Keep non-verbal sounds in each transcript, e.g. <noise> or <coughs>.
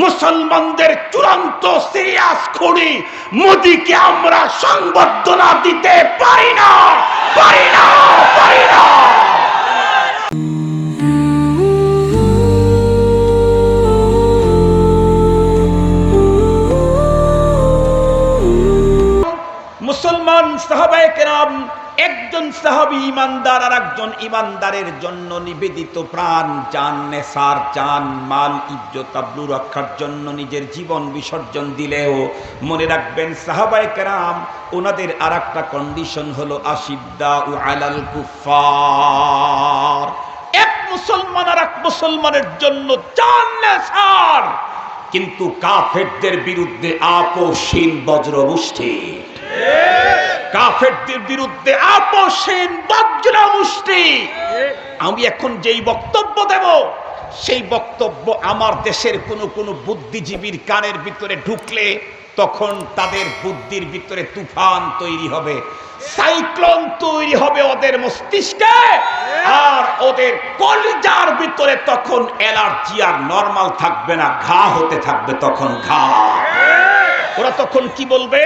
মুসলমানদের চূড়ান্ত সিরিয়াস খুনি মোদিকে আমরা সংবর্ধনা দিতে পারি না পারি না পারি না। মুসলমান সাহাবায়ে কেরাম একজন সাহাবী ইমানদার আর একজন ইমানদারের জন্য নিবেদিত প্রাণ জান নেসার জান মাল ইজ্জত আব্রু রক্ষার জন্য নিজের জীবন বিসর্জন দিলেও মনে রাখবেন সাহাবায়ে কেরাম ওনাদের আর একটা কন্ডিশন হলো আশিদ্দা ও আলাল কুফার এক মুসলমান আর এক মুসলমানের জন্য জান নেসার কিন্তু কাফেরদের বিরুদ্ধে আপোষহীন বজ্রমুষ্টি কাফেরদের বিরুদ্ধে আপোষহীন বজ্রমুষ্টি আমি এখন যেই বক্তব্য দেব, সেই বক্তব্য আমার দেশের কোনো কোনো বুদ্ধিজীবীর কানের ভিতরে ঢুকলে তখন তাদের বুদ্ধির ভিতরে তুফান তৈরি হবে, সাইক্লোন তৈরি হবে ওদের মস্তিষ্কে, আর ওদের কলিজার ভিতরে তখন অ্যালার্জি আর নর্মাল থাকবে না, ঘা হতে থাকবে তখন ঘা। ওরা তখন কি বলবে?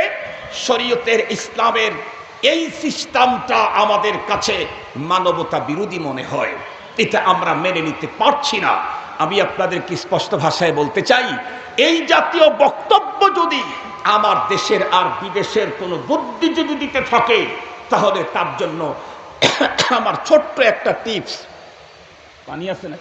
শরীয়তের ইসলামের এই সিস্টেমটা আমাদের কাছে মানবতা বিরোধী মনে হয়। এটা আমরা মেনে নিতে পারছি না। আমি আপনাদেরকে স্পষ্ট ভাষায় বলতে চাই, এই জাতীয় বক্তব্য যদি আমার দেশের আর বিদেশের কোনো বুদ্ধিজীবী দিতে থাকে, তাহলে তার জন্য <coughs> আমার ছোট্ট একটা টিপস পানি আছে না?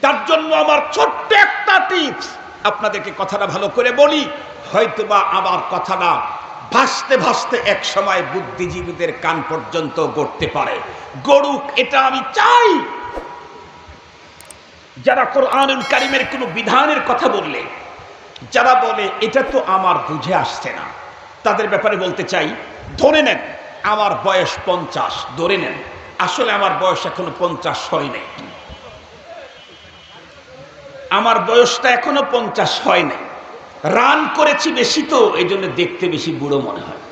তার জন্য আমার ছোট্ট একটা টিপস আপনাদেরকে কথাটা ভালো করে বলি, হয়তোবা আমার কথাটা ভাসতে ভাসতে এক সময় বুদ্ধিজীবীদের কান পর্যন্ত গড়তে পারে। গড়ুক, এটা আমি চাই। যারা কোরআনুল কারিমের কোনো বিধানের কথা বললে, যারা বলে, এটা তো আমার বুঝে আসছে না। তাদের ব্যাপারে বলতে চাই, ধরে নেন, আমার বয়স পঞ্চাশ, ধরে নেন। আসলে আমার বয়স এখনও পঞ্চাশ হয় নাই। আমার বয়সটা এখনও পঞ্চাশ হয় নাই। রান করেছি বেশি তো, এই জন্য দেখতে বেশি বুড়ো মনে হয়।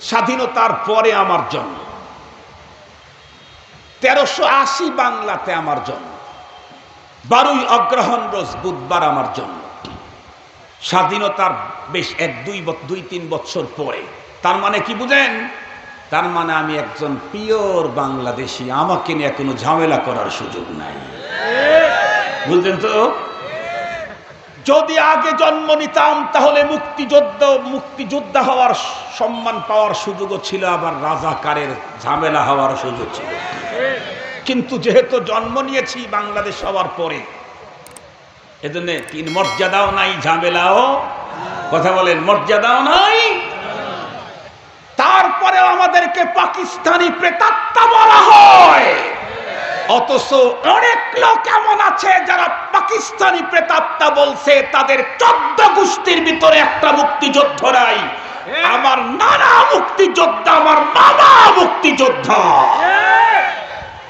স্বাধীনতার পরে আমার জন্ম। তেরোশো আশি বাংলাতে আমার জন্ম। বারোই অগ্রহণ রোজ বুধবার আমার জন্ম। স্বাধীনতার বেশ এক, দুই দুই, তিন বছর পরে। তার মানে কি বুঝেন? তার মানে আমি একজন পিওর বাংলাদেশি। আমাকে নিয়ে কোনো ঝামেলা করার সুযোগ নাই। বুঝলেন তো? যদি আগে জন্ম নিতাম, তাহলে মুক্তিযোদ্ধা মুক্তিযোদ্ধা হওয়ার সম্মান পাওয়ার সুযোগও ছিল, আবার রাজাকারের ঝামেলা হওয়ার সুযোগ ছিল। কিন্তু যেহেতু জন্ম নিয়েছি বাংলাদেশ হওয়ার পরে, এজন্য তিন মর্যাদাও নাই, ঝামেলাও কথা বলেন, মর্যাদাও নাই। তারপরেও আমাদেরকে পাকিস্তানি প্রেতাত্মা বলা হয়। অথচ অনেক লোক এমন আছে যারা পাকিস্তানি প্রেতাত্মা বলছে, তাদের চোদ্দ গোষ্ঠীর ভিতরে একটা মুক্তিযুদ্ধ নাই। আমার নানা মুক্তিযোদ্ধা, আমার মামা মুক্তিযোদ্ধা।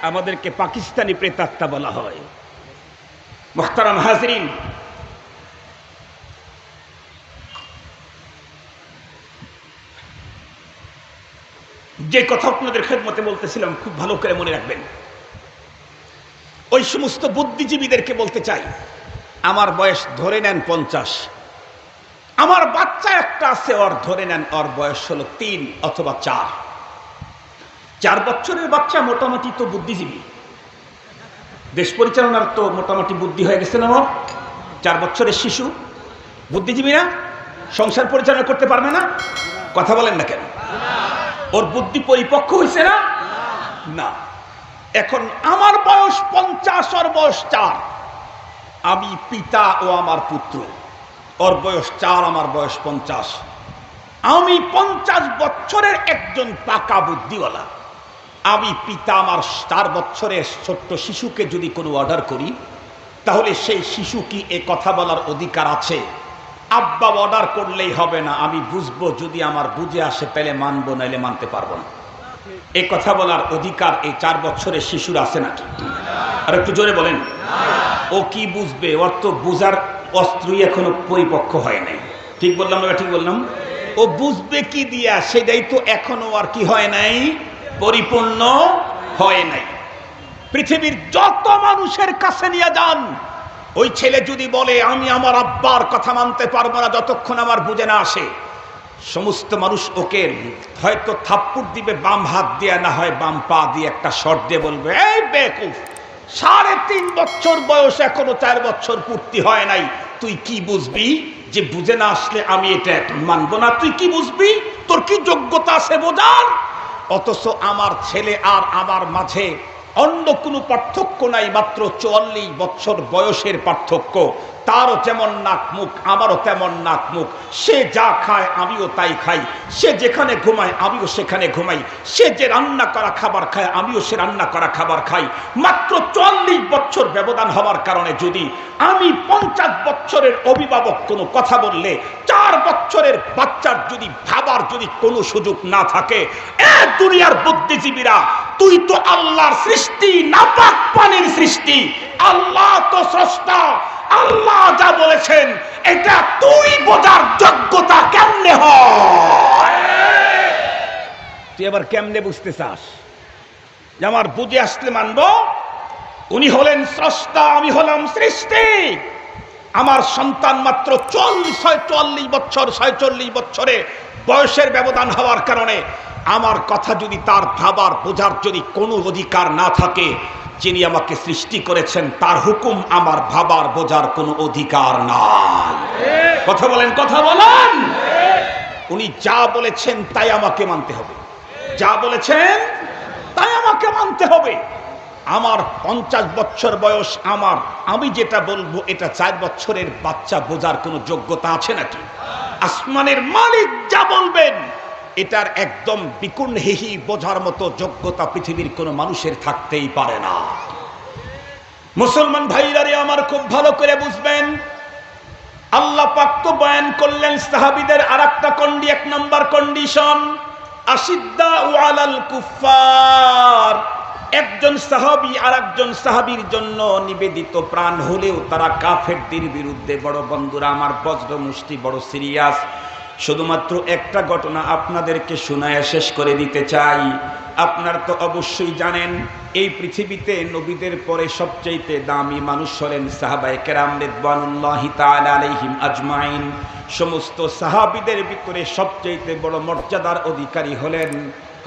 আমাদেরকে পাকিস্তানি প্রেতাত্মা বলা হয়। মোহতারাম হাজরিন, যে কথা আপনাদের খেদমতে বলতেছিলাম, খুব ভালো করে মনে রাখবেন। ওই সমস্ত বুদ্ধিজীবীদেরকে বলতে চাই, আমার বয়স ধরে নেন পঞ্চাশ। আমার বাচ্চা একটা আছে, ওর ধরে নেন ওর বয়স হলো তিন অথবা চার। চার বছরের বাচ্চা মোটামুটি তো বুদ্ধিজীবী। দেশ পরিচালনার তো মোটামুটি বুদ্ধি হয়ে গেছে না আমার চার বছরের শিশু। বুদ্ধিজীবী না সংসার পরিচালনা করতে পারবে না? কথা বলেন না কেন? ওর বুদ্ধি পরিপক্ক হয়েছে না? না। এখন আমার বয়স পঞ্চাশ, ওর বয়স চার। আমি পিতা ও আমার পুত্র, ওর বয়স চার, আমার বয়স পঞ্চাশ। আমি পঞ্চাশ বছরের একজন পাকা বুদ্ধিওয়ালা। আমি পিতা আমার চার বছরের ছোট্ট শিশুকে যদি কোনো অর্ডার করি, তাহলে সেই শিশু কি এ কথা বলার অধিকার আছে? আব্বা অর্ডার করলেই হবে না, আমি বুঝব, যদি আমার বুঝে আসে, তাহলে মানবো নাইলে মানতে পারব না। এ কথা বলার অধিকার এই চার বছরের শিশুর আছে নাকি আর একটু জোরে বলেন। ও কি বুঝবে? ওর তো বুঝার অস্ত্রই এখনও পরিপক্ক হয় নাই। ঠিক বললাম না ঠিক বললাম? ও বুঝবে কি দিয়া? সেটাই তো এখনও আর কি হয় নাই, পরিপূর্ণ হয় নাই। পৃথিবীর যত মানুষের কাছে নিয়ে যান, ওই ছেলে যদি বলে, আমি আমার আব্বার কথা মানতে পারব না যতক্ষণ আমার বুঝে না আসে। সমস্ত মানুষ ওকে হয়তো থাপ্পুর দিবে, বাম হাত দিয়ে, না হয় বাম পা দিয়ে একটা শট দিয়ে বলবে, এই বেকুফ, সাড়ে তিন বছর বয়স এখনও চার বছর পূর্তি হয় নাই। তুই কি বুঝবি যে বুঝে না আসলে আমি এটা মানবো না? তুই কি বুঝবি? তোর কি যোগ্যতা আছে বোঝার? অথচ আমার ছেলে আর আমার মাঝে অন্য কোনো পার্থক্য নাই, মাত্র চুয়াল্লিশ বছর বয়সের পার্থক্য। তারও যেমন নাক মুখ, আমারও তেমন নাক মুখ। সে যা খায় আমিও তাই খাই। সে যেখানে ঘুমায় আমিও সেখানে ঘুমাই। সে যে রান্না করা খাবার খায় আমিও সে রান্না করা খাবার খাই। মাত্র চল্লিশ বছর ব্যবধান হওয়ার কারণে যদি আমি পঞ্চাশ বছরের অভিভাবক কোনো কথা বললে, চার বছরের বাচ্চার যদি ভাবার যদি কোনো সুযোগ না থাকে, এ দুনিয়ার বুদ্ধিজীবীরা, তুই তো আল্লাহর সৃষ্টি, নাপাক পানির সৃষ্টি। আল্লাহ তো স্রষ্টা। আল্লাহ যা বলেছেন, এটা তুই বোঝার যোগ্যতা কেমনে হয়? তুই এবার কেমনে বুঝতে চাস? যে আমার বুঝে আসলে মানব, উনি হলেন স্রষ্টা, আমি হলাম সৃষ্টি। আমার সন্তান মাত্র চল্লিশ চুয়াল্লিশ বছর, ছয়চল্লিশ বছরে বয়সের ব্যবধান হওয়ার কারণে আমার কথা যদি তার ভাবার, বোঝার যদি কোনো অধিকার না থাকে যিনি আমাকে সৃষ্টি করেছেন, তার হুকুম আমার ভাবার বোঝার কোনো অধিকার নাই। কথা বলেন কথা বলেন। উনি যা বলেছেন, তাই আমাকে মানতে হবে। যা বলেছেন, তাই আমাকে মানতে হবে। আমার পঞ্চাশ বছর বয়স, আমার, আমি যেটা বলব, এটা চার বছরের বাচ্চা বোঝার কোনো যোগ্যতা আছে নাকি? আসমানের মালিক যা বলবেন এটার একদম বিকুণ হিহি বোঝার মতো যোগ্যতা পৃথিবীর কোনো মানুষের থাকতেই পারে না। মুসলমান ভাইরারে আমার খুব ভালো করে বুঝবেন। আল্লাহ পাক তো বয়ান করলেন সাহাবিদের আর একটা কন্ডি, এক নম্বর কন্ডিশন। আসিদ্দা ওয়ালাল কুফার একজন সাহাবি আর একজন সাহাবির জন্য নিবেদিত প্রাণ হলেও তারা কাফেরদের বিরুদ্ধে বড় বন্ধুরা, আমার বজ্র মুষ্টি বড় সিরিয়াস। শুধুমাত্র একটা ঘটনা আপনাদেরকে শোনায় শেষ করে দিতে চাই। আপনার তো অবশ্যই জানেন, এই পৃথিবীতে নবীদের পরে সবচাইতে দামি মানুষ হলেন সাহাবাই কেরাম রেদবানুল্লাহি আজমাইন। সমস্ত সাহাবিদের ভিতরে সবচাইতে বড় মর্যাদার অধিকারী হলেন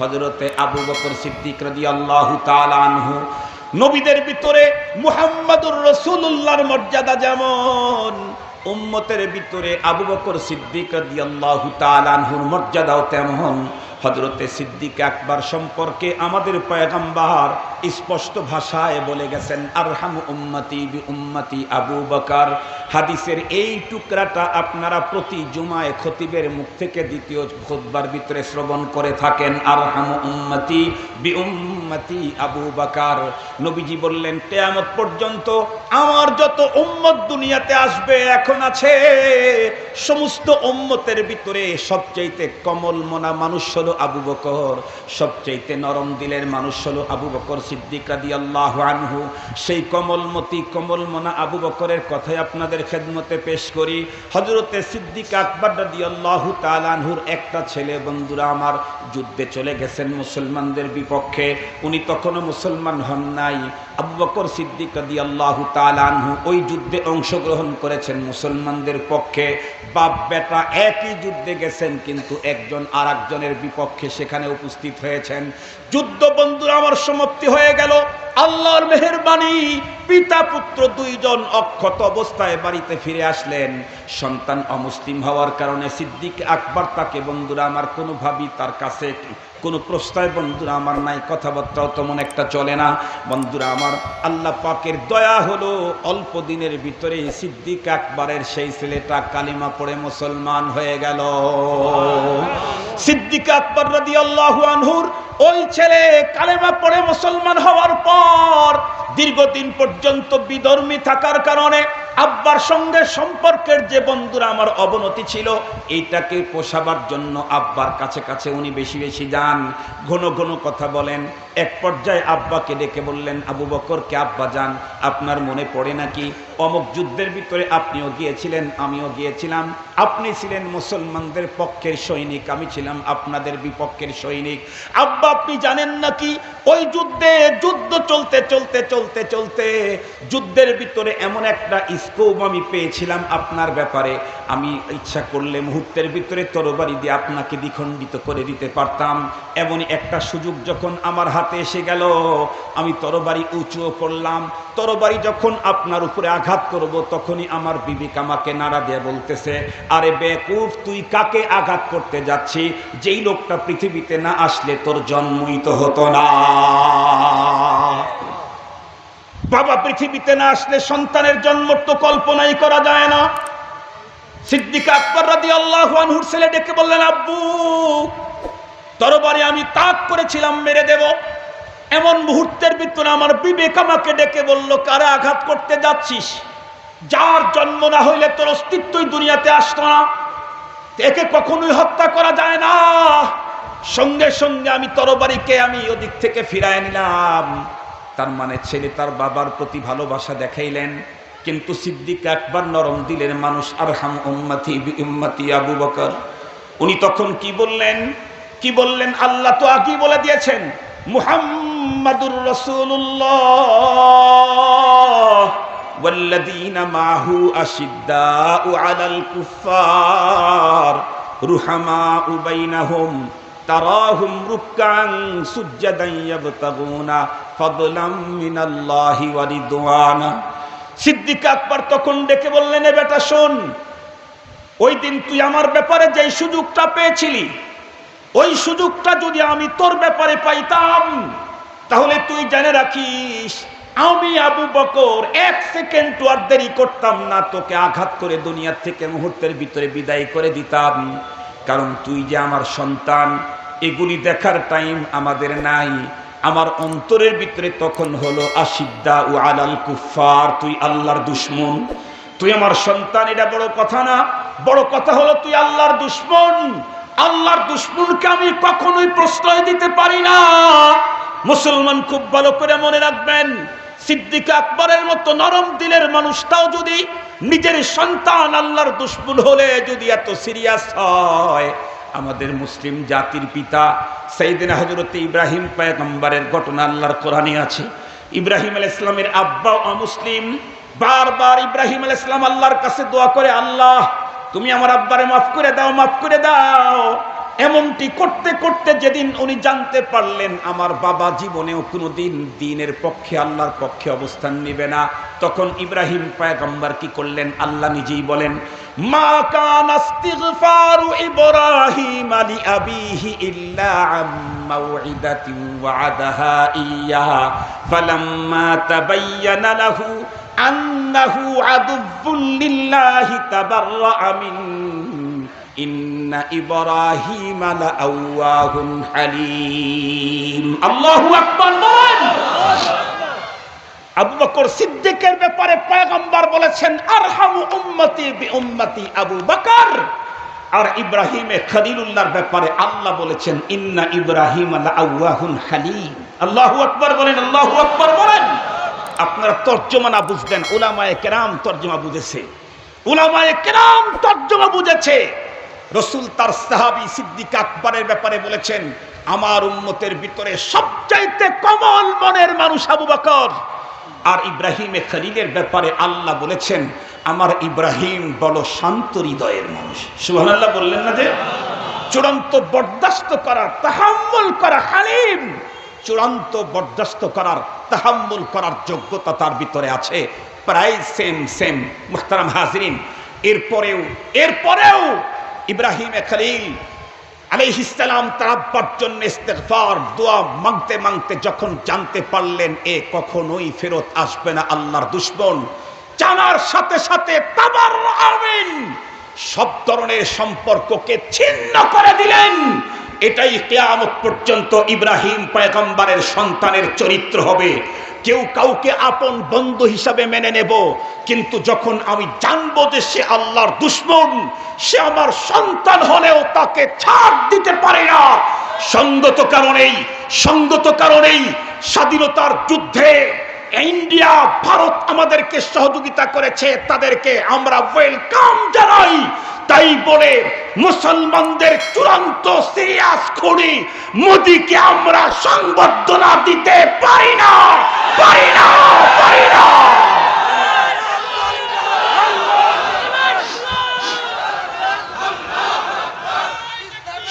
হজরতে আবু বকর সিদ্দিক রাদিয়াল্লাহু তাআলা আনহু। নবীদের ভিতরে মুহাম্মাদুর রাসূলুল্লাহর মর্যাদা যেমন উম্মতের ভিতরে আবু বকর সিদ্দিক মর্যাদাও তেমন। হজরতে সিদ্দিক আকবর সম্পর্কে আমাদের পয়গাম্বার স্পষ্ট ভাষায় বলে গেছেন, আরহাম উম্মতি বি উম্মতি আবু বকর। হাদিসের এই টুকরাটা আপনারা প্রতি জুমায় খতিবের মুখ থেকে দ্বিতীয় খুতবার ভিতরে শ্রবণ করে থাকেন, আরহাম উম্মতি বি উম্মতি আবু বকর। নবীজি বললেন, কেয়ামত পর্যন্ত আমার যত উম্মত দুনিয়াতে আসবে, এখন আছে সমস্ত উম্মতের ভিতরে সবচাইতে কমল মনা মানুষ হলো আবু বকর। সবচেয়েতে নরম দিলের মানুষ হলো আবু বকর সিদ্দিক রাদি আল্লাহ আনহু। সেই কমলমতি কমল মনা আবু বকরের কথাই আপনাদের খেদমতে পেশ করি। হজরতে সিদ্দিক আকবর রাদি আল্লাহ তালানহুর একটা ছেলে বন্ধুরা আমার যুদ্ধে চলে গেছেন মুসলমানদের বিপক্ষে। উনি তখনও মুসলমান হন নাই। আবু বকর সিদ্দিক রাদি আল্লাহ তালানহু ওই যুদ্ধে অংশগ্রহণ করেছেন মুসলমানদের পক্ষে। বাপ বেটা একই যুদ্ধে গেছেন, কিন্তু একজন আর বিপক্ষে সেখানে উপস্থিত হয়েছেন। যুদ্ধ বন্ধুরা আমার সমাপ্তি হয়ে গেল। আল্লাহর মেহরবানি। পিতা পুত্র দুইজন অক্ষত অবস্থায় বাড়িতে ফিরে আসলেন। সন্তান অমুসলিম হওয়ার কারণে সিদ্দিক আকবর তাকে, বন্ধুরা, আমার কোনোভাবেই তার কাছে কোনো প্রশ্রয় বন্ধুরা আমার নাই, কথাবার্তাও তেমন একটা চলে না। বন্ধুরা, আমার আল্লাহ পাকের দয়া হলো অল্প দিনের ভিতরে সিদ্দিক আকবরের সেই ছেলেটা কালিমা পড়ে মুসলমান হয়ে গেল। সিদ্দিক আকবর রাদিয়াল্লাহু আনহুর ওই ছেলে কালেমা পড়ে মুসলমান হওয়ার পর দীর্ঘদিন পর্যন্ত বিধর্মী থাকার কারণে আব্বার সঙ্গে সম্পর্কের যে বন্ধুরা আমার অবনতি ছিল এইটাকে পোষাবার জন্য আব্বার কাছে কাছে উনি বেশি বেশি যান, ঘন ঘন কথা বলেন। এক পর্যায়ে আব্বাকে ডেকে বললেন, আবু বকরকে আব্বা যান? আপনার মনে পড়ে নাকি? অমুক যুদ্ধের ভিতরে আপনিও গিয়েছিলেন, আমিও গিয়েছিলাম। আপনি ছিলেন মুসলমানদের পক্ষের সৈনিক, আমি ছিলাম আপনাদের বিপক্ষের সৈনিক। আব্বা, আপনি জানেন নাকি ওই যুদ্ধে, যুদ্ধ চলতে চলতে চলতে চলতে যুদ্ধের ভিতরে এমন একটা স্কোপ আমি পেয়েছিলাম আপনার ব্যাপারে। আমি ইচ্ছা করলে মুহূর্তের ভিতরে তরবারি দিয়ে আপনাকে দ্বিখণ্ডিত করে দিতে পারতাম। এমনই একটা সুযোগ যখন আমার হাতে এসে গেল, আমি তরবারি উঁচুও করলাম। তরবারি যখন আপনার উপরে আঘাত করব, তখনই আমার বিবেক আমাকে নাড়া দিয়ে বলতেছে, আরে বেকুফ, তুই কাকে আঘাত করতে যাচ্ছি? যেই লোকটা পৃথিবীতে না আসলে তোর জন্মই তো হতো না। বাবা পৃথিবীতে না আসলে সন্তানের জন্ম তো কল্পনাই করা যায় না। সিদ্দিক আকবর রাদি আল্লাহ ছেলে ডেকে বললেন, আব্বু তরবারে আমি তাক করেছিলাম, মেরে দেব। এমন মুহূর্তের ভিতরে আমার বিবেক আমাকে ডেকে বলল কারা আঘাত করতে যাচ্ছিস। যার জন্ম না হইলে তোর অস্তিত্বই দুনিয়াতে আসতো না। একে কখনোই হত্যা করা যায় না। সঙ্গে সঙ্গে আমি তরবারিকে আমি ওদিক থেকে ফিরায় নিলাম তার মানে ছেলে তার বাবার প্রতি ভালোবাসা দেখাইলেন কিন্তু সিদ্দিক একবার নরম দিলের মানুষ আর হাম উম্মাতি উম্মাতি আবু বকর উনি তখন কি বললেন কি বললেন আল্লাহ তো আগেই বলে দিয়েছেন মুহাম্মাদুর রাসূলুল্লাহ والذين معه أشداء على الكفار رحماء بينهم তারাহুম রুকাং সুজ্জাদান ইয়াবতাগুনা, ফাদলাম মিনাল্লাহি ওয়া রিদওয়ানা। সিদ্দিক আকবর তখন ডেকে বললেন, এ বেটা শোন, ওই দিন তুই আমার ব্যাপারে যে সুযোগটা পেয়েছিলি, ওই সুযোগটা যদি আমি তোর ব্যাপারে পাইতাম, তাহলে তুই জেনে রাখিস, আমি আবু বকর এক সেকেন্ড আর দেরি করতাম না, তোকে আঘাত করে দুনিয়ার থেকে মুহূর্তের ভিতরে বিদায় করে দিতাম। কারণ তুই যে আমার সন্তান এগুলি দেখার টাইম আমাদের নাই। আমার অন্তরের ভিতরে তখন হলো আশিদ্দা ও আলাল কুফার তুই আল্লাহর দুশ্মন। তুই আমার সন্তান, এটা বড় কথা না। বড় কথা হলো তুই আল্লাহর দুশ্মন। আল্লাহর দুশ্মনকে আমি কখনোই প্রশ্রয় দিতে পারি না। মুসলমান খুব ভালো করে মনে রাখবেন, সিদ্দিক আকবরের মতো নরম দিলের মানুষটাও যদি নিজের সন্তান আল্লাহর দুশ্মন হলে যদি এত সিরিয়াস হয় আমাদের মুসলিম জাতির পিতা সেইদিন হজরত ইব্রাহিম পায়গম্বরের ঘটনা আল্লাহর কোরআনে আছে। ইব্রাহিম আল ইসলামের আব্বা অমুসলিম। বারবার ইব্রাহিম আল ইসলাম আল্লাহর কাছে দোয়া করে, আল্লাহ, তুমি আমার আব্বারে মাফ করে দাও, মাফ করে দাও। এমনটি করতে করতে যেদিন উনি জানতে পারলেন, আমার বাবা জীবনেও কোনোদিন দিনের পক্ষে, আল্লাহর পক্ষে অবস্থান নেবে না। তখন ইব্রাহিম পায়গম্বর কি করলেন? আল্লাহ নিজেই বলেন মা কান ইস্তিগফারু ইব্রাহিম আলি আবিহি ইল্লা আম মাউইদাতিন ওয়াদাহা ইয়া। ফালাম্মা তাবায়্যানা লাহু আন্নাহু আদুব্বুল লিল্লাহি তাবাররাআ মিন। ইন্না ইব্রাহিম লাআওয়াহুন হালিম। আল্লাহু আকবার, বলেন। আবু বকর সিদ্দিকের ব্যাপারে পয়গম্বর বলেছেন, আরহামু উম্মতি বি উম্মতি আবু বকর। আর ইব্রাহিমে খলিলুল্লাহর ব্যাপারে আল্লাহ বলেছেন, ইন্না ইব্রাহিম লাআওয়াহুন হালিম। আল্লাহু আকবার বলেন, আল্লাহু আকবার বলেন। আপনারা তর্জমা না বুঝবেন, উলামায়ে কেরাম তর্জমা বুঝেছে। উলামায়ে কেরাম তর্জমা বুঝেছে। রসুল তার সাহাবি সিদ্দিক আকবরের ব্যাপারে বলেছেন, আমার উন্মতের ভিতরে সবচাইতে কমল মনের মানুষ আবু বকর। আর ইব্রাহিমে খলিলের ব্যাপারে আল্লাহ বলেছেন, আমার ইব্রাহিম বলো শান্ত হৃদয়ের মানুষ। সুবহানাল্লাহ বললেন না যে? চূড়ান্ত বরদাস্ত করার, তাহাম্মুল করা হালিম। চূড়ান্ত বরদাস্ত করার, তাহাম্মুল করার যোগ্যতা তার ভিতরে আছে। প্রায় সেম সেম মুহতারাম হাজরিন। এরপরেও এরপরেও ইব্রাহিম খলিল আলাইহিসালাম তার আব্বার জন্য দোয়া যখন জানতে পারলেন, এ কখনোই ফেরত আসবে না আল্লাহর দুশ্মন। জানার সাথে সাথে তাবার আমিন সব ধরনের সম্পর্ককে ছিন্ন করে দিলেন। এটাই কেয়ামত পর্যন্ত ইব্রাহিম পয়গম্বরের সন্তানের চরিত্র হবে। কেউ কাউকে আপন বন্ধু হিসাবে মেনে নেব। কিন্তু যখন আমি জানব যে সে আল্লাহর দুশ্মন, সে আমার সন্তান হলেও তাকে ছাড় দিতে পারে না। সঙ্গত কারণেই সঙ্গত কারণেই স্বাধীনতার যুদ্ধে ইন্ডিয়া, ভারত আমাদেরকে সহযোগিতা করেছে, তাদেরকে আমরা ওয়েলকাম জানাই। তাই বলে মুসলমানদের চূড়ান্ত সিরিয়াস খড়ি মোদিকে আমরা সংবর্ধনা দিতে পারি না পারি না পারি না।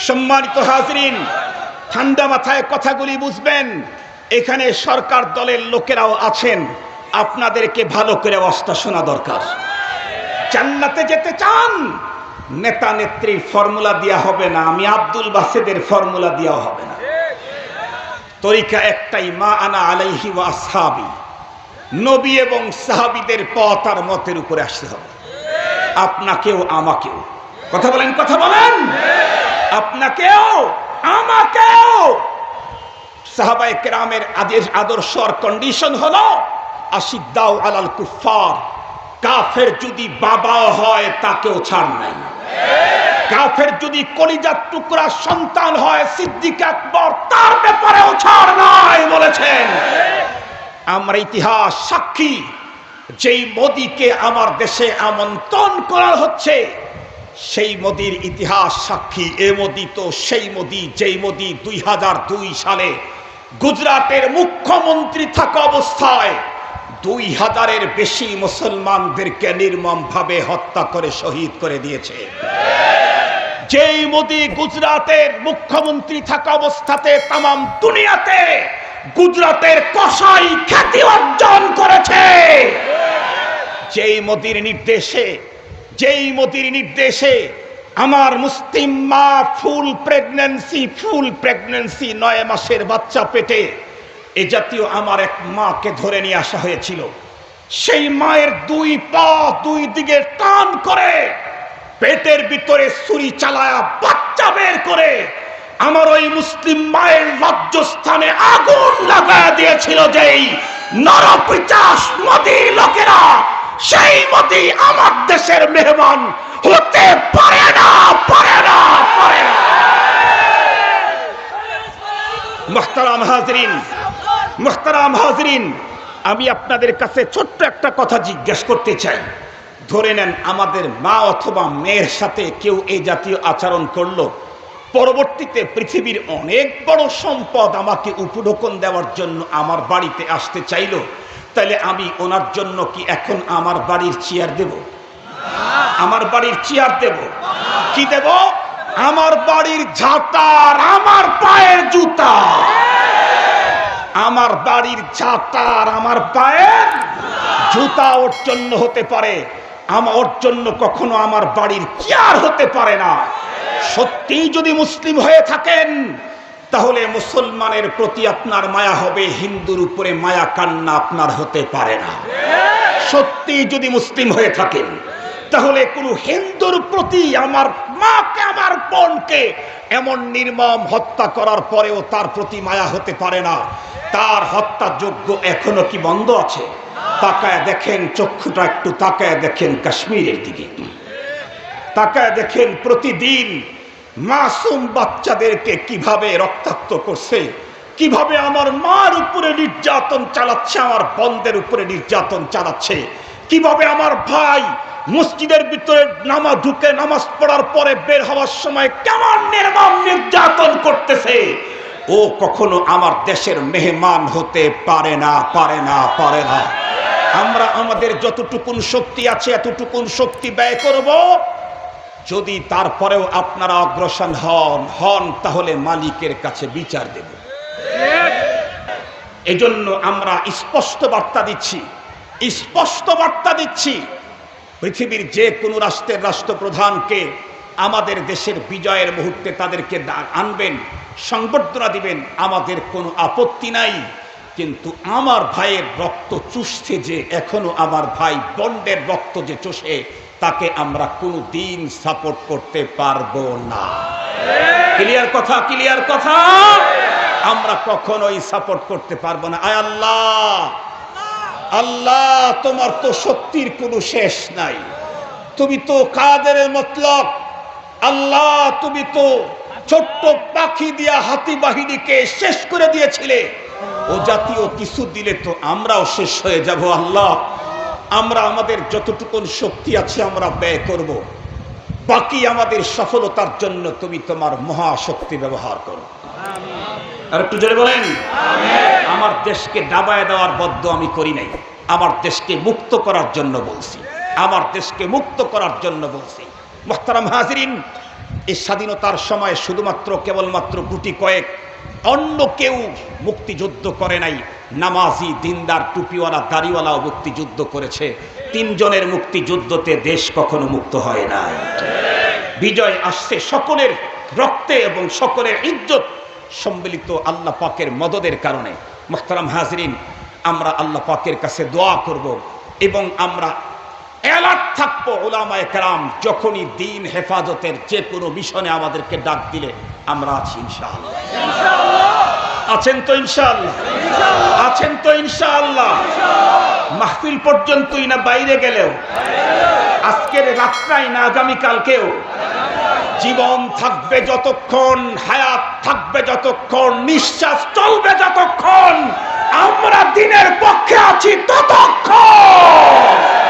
সম্মানিত হাজরিন, ঠান্ডা মাথায় কথাগুলি বুঝবেন। এখানে সরকার দলের লোকেরাও আছেন। আপনাদেরকে ভালো করে অবস্থা শোনা দরকার। জান্নাতে যেতে চান? নেতা নেত্রীর ফর্মুলা দেওয়া হবে না। আমি আব্দুল বাসেদের ফর্মুলা দেওয়া হবে না। তরিকা একটাই, মা আনা আলাইহি ওয়া আসহাবি। নবী এবং সাহাবিদের পথ আর মতের উপরে আসতে হবে। আপনাকেও, আমাকেও। কথা বলেন কথা বলেন? আপনাকেও, আমাকেও! সাহাবাই কেরামের আদেশ আদর্শ আর কন্ডিশন হলো আশিদ্দাও আলাল কুফার কাফের যদি বাবা হয়, তাকেও ছাড় নাই। কাফের যদি কলিজার টুকরা সন্তান হয়, সিদ্দিক আকবর তার ব্যাপারেও ছাড় নাই বলেছেন। আমরা ইতিহাস সাক্ষী, যেই মোদিকে আমার দেশে আমন্ত্রণ করা হচ্ছে, সেই মোদির ইতিহাস সাক্ষী। এ মোদি তো সেই মোদি, যেই মোদি দুই হাজার দুই সালে গুজরাটের মুখ্যমন্ত্রী থাকা অবস্থায় দুই হাজারের বেশি মুসলমানদেরকে নির্মম ভাবে হত্যা করে শহীদ করে দিয়েছে। যেই মোদি গুজরাটের মুখ্যমন্ত্রী থাকা অবস্থাতে তাম দুনিয়াতে গুজরাটের কসাই খ্যাতি অর্জন করেছে। যেই মোদির নির্দেশে, যেই মোদির নির্দেশে আমার মুসলিম মা ফুল প্রেগনেন্সি ফুল প্রেগনেন্সি নয় মাসের বাচ্চা পেটে। এ জাতীয় আমার এক মাকে ধরে নিয়ে আসা হয়েছিল। সেই মায়ের দুই পা দুই দিকে টান করে পেটের ভিতরে ছুরি চালায়া বাচ্চা বের করে আমার ওই মুসলিম মায়ের লজ্জস্থানে আগুন লাগায় দিয়েছিল যেই নরপিচাস মোদি লোকেরা সেই মোদি আমার দেশের মেহমান হতে পারে না পারে না পারে না। মোহতারাম হাজরিন মোহতারাম হাজরিন, আমি আপনাদের কাছে ছোট্ট একটা কথা জিজ্ঞেস করতে চাই। ধরে নেন আমাদের মা অথবা মেয়ের সাথে কেউ এই জাতীয় আচরণ করল। পরবর্তীতে পৃথিবীর অনেক বড় সম্পদ আমাকে উপঢোকন দেওয়ার জন্য আমার বাড়িতে আসতে চাইলো। তাহলে আমি ওনার জন্য কি এখন আমার বাড়ির চেয়ার দেব? আমার বাড়ির চেয়ার দেব? কি দেব? আমার বাড়ির ঝাঁটার আমার পায়ের জুতা। আমার বাড়ির ঝাঁটার আমার পায়ের জুতা ওর জন্য হতে পারে। আমার জন্য কখনো আমার বাড়ির চেয়ার হতে পারে না। সত্যিই যদি মুসলিম হয়ে থাকেন তাহলে মুসলমানের প্রতি আপনার মায়া হবে, হিন্দুর উপরে মায়া কান্না আপনার হতে পারে না। সত্যি যদি মুসলিম হয়ে থাকেন, তাহলে কোন হিন্দুর প্রতি আমার মাকে, আমার বোনকে এমন নির্মম হত্যা করার পরেও তার প্রতি মায়া হতে পারে না। তার হত্যাযোগ্য এখনও কি বন্ধ আছে? তাকায় দেখেন, চক্ষুটা একটু তাকায় দেখেন কাশ্মীরের দিকে। তাকায় দেখেন প্রতিদিন মাসুম বাচ্চাদেরকে কীভাবে রক্তাক্ত করছে? কীভাবে আমার মার উপরে নির্যাতন চালাচ্ছে, আমার বন্ধের উপরে নির্যাতন চালাচ্ছে? কীভাবে আমার ভাই মসজিদের ভিতরে নামাজ ঢুকে নামাজ পড়ার পরে বের হওয়ার সময় কেমন নির্মম নির্যাতন করতেছে? ও কখনো আমার দেশের মেহমান হতে পারে না পারে না পারে না। আমরা আমাদের যতটুকুন শক্তি আছে, এতটুকুন শক্তি ব্যয় করব যদি তারপরেও আপনারা অগ্রসর হন হন তাহলে মালিকের কাছে বিচার দেব। এজন্য আমরা স্পষ্ট বার্তা দিচ্ছি, স্পষ্ট বার্তা দিচ্ছি, পৃথিবীর যে কোনো রাষ্ট্রের রাষ্ট্রপ্রধানকে আমাদের দেশের বিজয়ের মুহূর্তে তাদেরকে আনবেন, সংবর্ধনা দিবেন, আমাদের কোনো আপত্তি নাই। কিন্তু আমার ভাইয়ের রক্ত চুষছে যে, এখনও আমার ভাই বন্ডের রক্ত যে চষে তাকে আমরা কোনো দিন সাপোর্ট করতে পারব না। ক্লিয়ার কথা ক্লিয়ার কথা? আমরা কখনোই সাপোর্ট করতে পারব না। আয় আল্লাহ। আল্লাহ, তোমার তো শক্তির কোনো শেষ নাই। তুমি তো কাদের মতলব। আল্লাহ, তুমি তো ছোট্ট পাখি দিয়া হাতি বাহিনীকে শেষ করে দিয়েছিলে। ও জাতীয় কিছু দিলে তো আমরাও শেষ হয়ে যাব, আল্লাহ। আমরা আমাদের যতটুকুন শক্তি আছে আমরা ব্যয় করব। বাকি আমাদের সফলতার জন্য তুমি তোমার মহাশক্তি ব্যবহার করো। আর একটু জোরে বলেন আমার দেশকে ডাবায় দেওয়ার বদ্ধ আমি করি নাই। আমার দেশকে মুক্ত করার জন্য বলছি। আমার দেশকে মুক্ত করার জন্য বলছি। মোহতারাম হাজরিন এই স্বাধীনতার সময় শুধুমাত্র কেবলমাত্র গুটি কয়েক অন্য কেউ মুক্তিযুদ্ধ করে নাই। নামাজি, দিনদার, টুপিওয়ালা দাড়িওয়ালাও মুক্তিযুদ্ধ করেছে। তিনজনের মুক্তিযুদ্ধতে দেশ কখনো মুক্ত হয় নাই। বিজয় আসছে সকলের রক্তে এবং সকলের ইজ্জত সম্মিলিত আল্লাহ পাকের মদদের কারণে। মোহতারাম হাজরিন, আমরা আল্লাহ পাকের কাছে দোয়া করব এবং আমরা এলাট থাকব ওলামায় কারাম যখনই দিন হেফাজতের যে কোনো মিশনে আমাদেরকে ডাক দিলে আমরা আছি ইনশাআল্লাহ। আছেন তো ইনশাআল্লাহ? আছেন তো ইনশাআল্লাহ? মাহফিল পর্যন্তই না বাইরে গেলেও? আজকের রাত্রাই না আগামীকালকেও জীবন থাকবে যতক্ষণ হায়াত থাকবে যতক্ষণ নিঃশ্বাস চলবে যতক্ষণ আমরা দিনের পক্ষে আছি ততক্ষণ।